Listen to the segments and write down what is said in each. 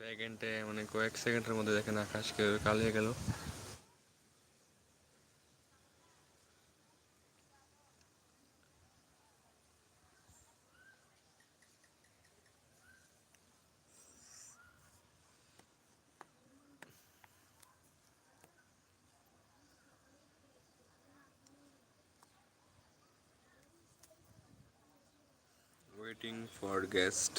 সেকেন্ডে মানে কয়েক সেকেন্ডের মধ্যে দেখেন আকাশ কেউ কালো হয়ে গেল। Waiting for guest.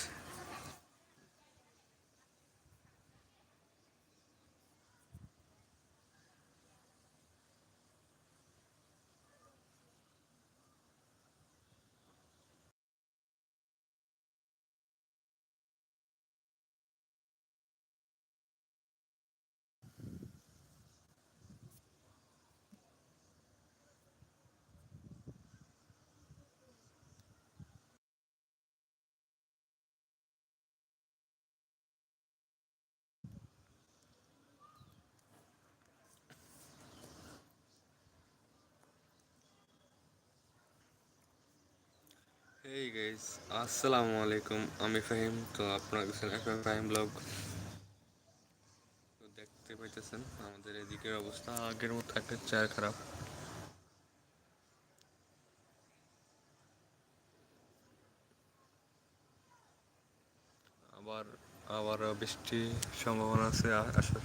এই গাইস আসসালামু আলাইকুম আমি ফাহিম তো আপনারা ফাহিম ব্লগ তো দেখতে পাইতেছেন, আমাদের এদিকের অবস্থা, আগের মতো একটা চার খারাপ। আবার আবার বৃষ্টি সম্ভাবনা আছে আসার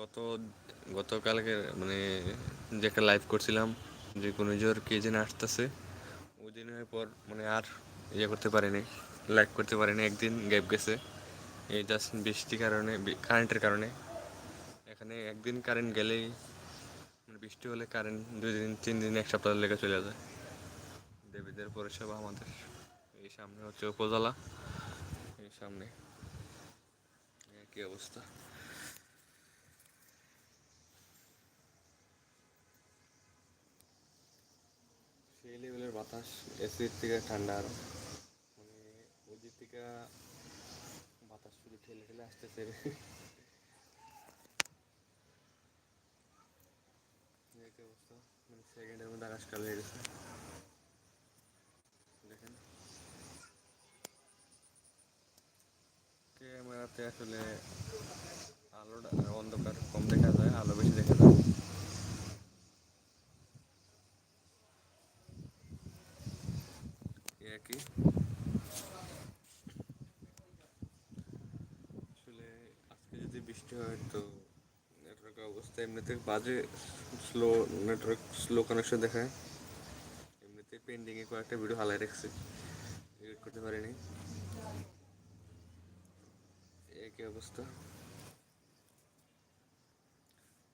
গত, গতকালকে মানে যে একটা লাইভ করছিলাম, যে কোনো জোর কে যেন আসতেছে, ওই দিনের পর মানে আর ইয়ে করতে পারিনি লাইভ করতে পারিনি, একদিন গ্যাপ গেছে। এই জাস্ট বৃষ্টির কারণে কারেন্টের কারণে। এখানে একদিন কারেন্ট গেলেই মানে বৃষ্টি হলে কারেন্ট দুই দিন তিন দিন এক সপ্তাহ লেগে চলে যায়। দেবীদের পরিষেবা আমাদের। এই সামনে হচ্ছে উপজেলা, এই সামনে। কি অবস্থা। বাতাস এসির থেকে ঠান্ডা আরও। মানে ওদিক থেকে বাতাস শুধু ঠেলে ঠেলে আসতেছে। অবস্থা। মানে সেকেন্ডের মধ্যে আকাশ কালো গেছে। দেখেন। ক্যামেরাতে আসলে আলোটা অন্ধকার কম দেখা যায়, আলো বেশি দেখা যায় এই একই আসলে আজকে হয় তো নেটওয়ার্ক অবস্থা এমনিতে বাজে স্লো নেটওয়ার্ক স্লো কানেকশন দেখায়। এমনিতে পেন্ডিংয়ে কয়েকটা ভিডিও হালাই রাখছে এডিট করতে পারিনি। একই অবস্থা।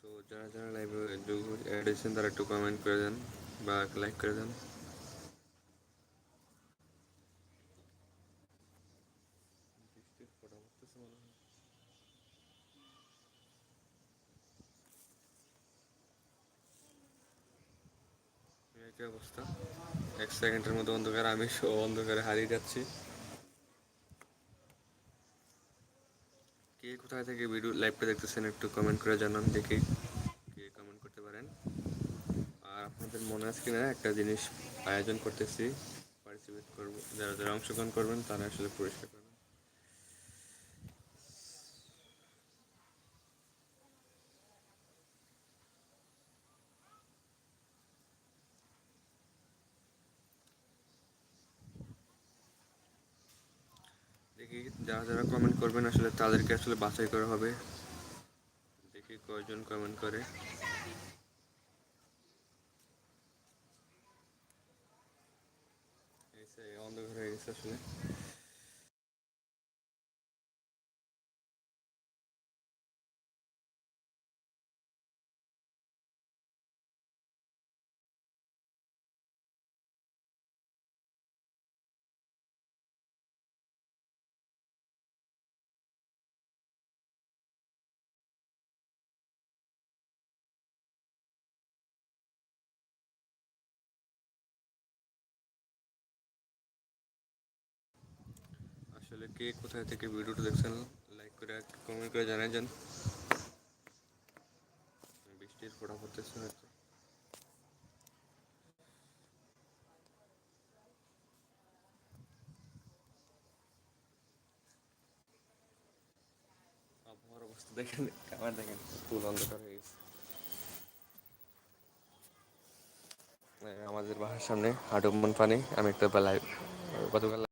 তো যারা যারা লাইভে অ্যাড হয়েছেন, তারা একটু কমেন্ট করে দেন বা লাইক করে দেন বৃষ্টির ফোঁটা পড়তেছে মনে হয় একই অবস্থা? এক সেকেন্ডের মধ্যে অন্ধকার আমি অন্ধকারে হারিয়ে যাচ্ছি। কে কোথায় থেকে ভিডিও লাইভটা দেখতেছেন একটু কমেন্ট করে জানান, দেখি কে কমেন্ট করতে পারেন। আর আপনাদের মনে আছে কিনা একটা জিনিস আয়োজন করতেছি পার্টিসিপেট করব, যারা যারা অংশগ্রহণ করবেন তারা আসলে পুরস্কার দেখি যারা যারা কমেন্ট করবেন, আসলে তাদেরকে আসলে বাছাই করা হবে। দেখি কয়জন কমেন্ট করে। অন্ধকার হয়ে গেছে আসলে আসলে কে কোথায় থেকে ভিডিওটা দেখছেন লাইক করে কমেন্ট করে জানাই যান। বৃষ্টির ফোটা পড়তেছে হয়তো। হয়ে আমাদের বাসার সামনে হাডুম্বন পানি, আমি একটা বেলায়, গতকাল